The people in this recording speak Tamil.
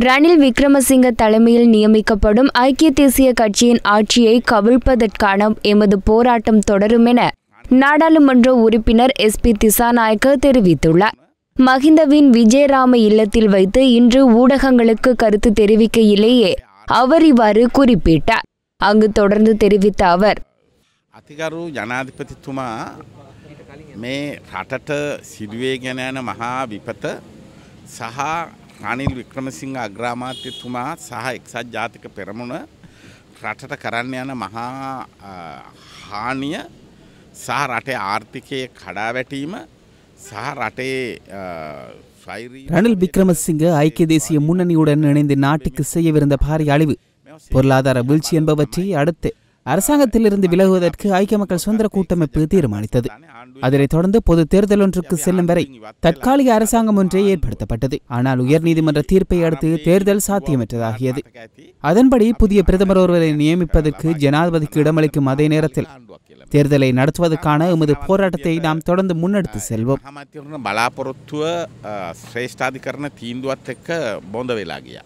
ரணில் விக்ரமசிங்க தலைமையில் நியமிக்கப்படும் ஐக்கிய தேசிய கட்சியின் ஆட்சியை கவிழ்ப்பதற்கான எமது போராட்டம் தொடரும் என நாடாளுமன்ற உறுப்பினர் எஸ்பி திசாநாயக்க தெரிவித்துள்ளார் மஹிந்தவின் விஜயராம இல்லத்தில் வைத்து இன்று ஊடகங்களுக்கு கருத்து தெரிவிக்கையிலேயே அவர் இவ்வாறு குறிப்பிட்டார் அங்கு தொடர்ந்து தெரிவித்த அவர் අතිකරු ජනාධිපතිතුමා මේ රටට සිදුවේ ගැන යන මහා විපත සහ රනිල් වික්‍රමසිංහ අග්‍රාමාත්‍යතුමා සහ එක්සත් ජාතික පෙරමුණ රටට කරන්න යන මහා අ, හානිය සහ රටේ ආර්ථිකය කඩා වැටීම සහ රටේ අ, ස්වෛරී ரணில் விக்ரமசிங்க ஐக்கிய தேசிய முன்னணியுடன் இணைந்து நாட்டுக்கு செய்யவிருந்த பாரிய அழிவு பொருளாதார வீழ்ச்சி என்பவற்றை அடுத்து அரசாங்கத்திலிருந்து விலகுவதற்கு ஐக்கிய மக்கள் சுதந்திர கூட்டமைப்பு தீர்மானித்தது. அதனைத் தொடர்ந்து பொது தேர்தல் ஒன்றுக்கு செல்லும் வரை தற்காலிக அரசாங்கம் ஒன்றே ஏற்படுத்தப்பட்டது. ஆனால் உயர்நீதிமன்ற தீர்ப்பை அடுத்து தேர்தல் சாத்தியமற்றதாகியது. அதன்படி புதிய பிரதமர் ஒருவரை நியமிப்பதற்கு ஜனாதிபதிக்கு இடமளிக்கும் அதே நேரத்தில் தேர்தலை நடத்துவதற்கான எமது போராட்டத்தை நாம் தொடர்ந்து முன்னெடுத்து செல்வோம். பலாபுரத்துவ சிரேஷ்டாதிகரண தீந்துவத்தக்க போந்தவைலாகியா